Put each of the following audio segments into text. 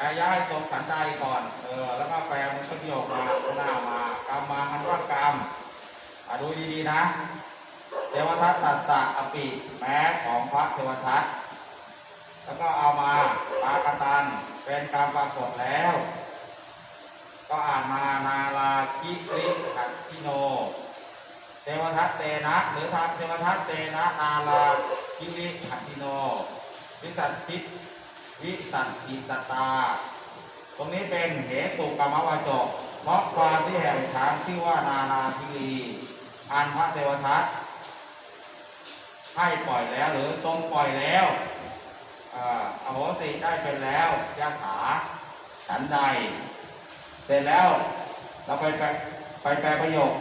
แต่ย้ายตรงสันใดก่อน เออ แล้วก็แปลมันก็โยกมาหน้ามากรรมมามันว่ากรรมอะดูดีๆนะเทวทัตตัสสะอปิแม้ของพระเทวทัตแล้วก็เอามาปากตันเป็นการมปรากฏแล้ว ก็อ่านมานาลาคิริขัติโน เทวทัตเตนะหรือทัตเทวทัตเตนะนาลาคิริขัติโนวิสัตทิ วิสัตติตตา ตรงนี้เป็นเหตุกรรมวาจกเพราะความที่แห่งช้างชื่อว่านานาทิรีอันพระเทวทัตให้ปล่อยแล้วหรือทรงปล่อยแล้วอโหสิได้เป็นแล้วยะถาฉันใด เสร็จแล้วเราไปแปไปแปลประโยค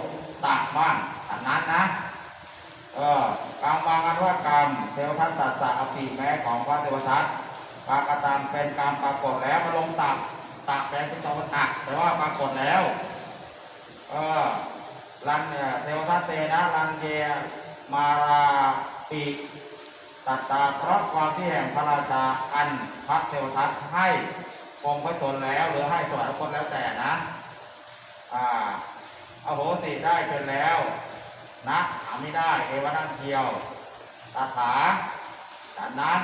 ตักบ้างอันนั้นนะเออกรรมบางอันว่ากรรมเทวทัตตัสสะอภิแม้ของพระเทวทัต ปากตามเป็นกรรปรากฏแล้วมาลงตักตักแปลเป็นตัวตักแต่ว่าปรากฏแล้วเออรันเนี่ยเทวทัตเตนะรันเยมาราปิตัตตาเพราะความที่แห่งพระราชาอันพระเทวทัตให้คงพระชนแล้วหรือให้สวรรคตแล้วแต่นะอ่าอโหสิได้เป็นแล้วนะหาไม่ได้เอวนันเทียวตาถาจากนั้น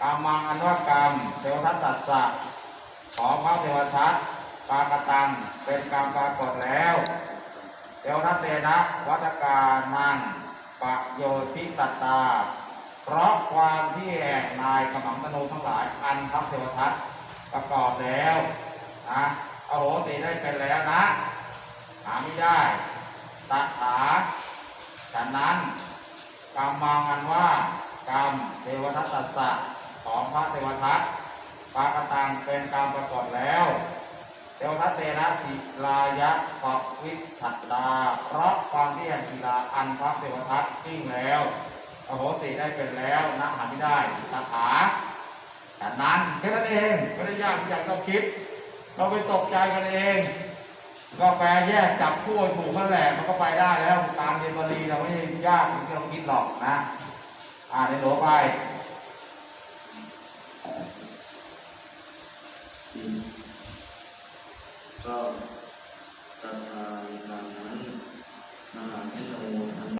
กรรมังอันว่ากรรมเทวทัตตัสสะของพระเทวทัตปากตังเป็นกรรมปรากฏแล้วเทวทัตเตนะวัตกานังปะโยชิตตา เพราะความที่แห่งนายกำลังตโนทั้งหลายอันพระเทวทัตประกอบแล้วนะอโหติได้เป็นแล้วนะ หาไม่ได้ตัดขาจากนั้นกรรมมองกันว่ากรรมเทวทัตตัสสะ ของพระเทวทัตปากตังเป็นกรรปรากฏแล้ว เทวทัตเตนะศิลายะปวิทัตตาเพราะความที่แห่งศิลาอันพระเทวทัตทิ้งแล้วอโหสิได้เป็นแล้วนะหาไม่ได้ตัดขาจากนั้นแค่นั้นเองไม่ได้ยากอย่างเราคิด เราไปตกใจกันเองก็แปลแยกจับคู่ถูกนั่นแหละมันก็ไปได้แล้วการเรียนบาลีเราไม่ยากอย่างที่เราคิดหรอกนะ อ่านในหลวไป ก็ตถาในารนั้นมหาชนโมทัน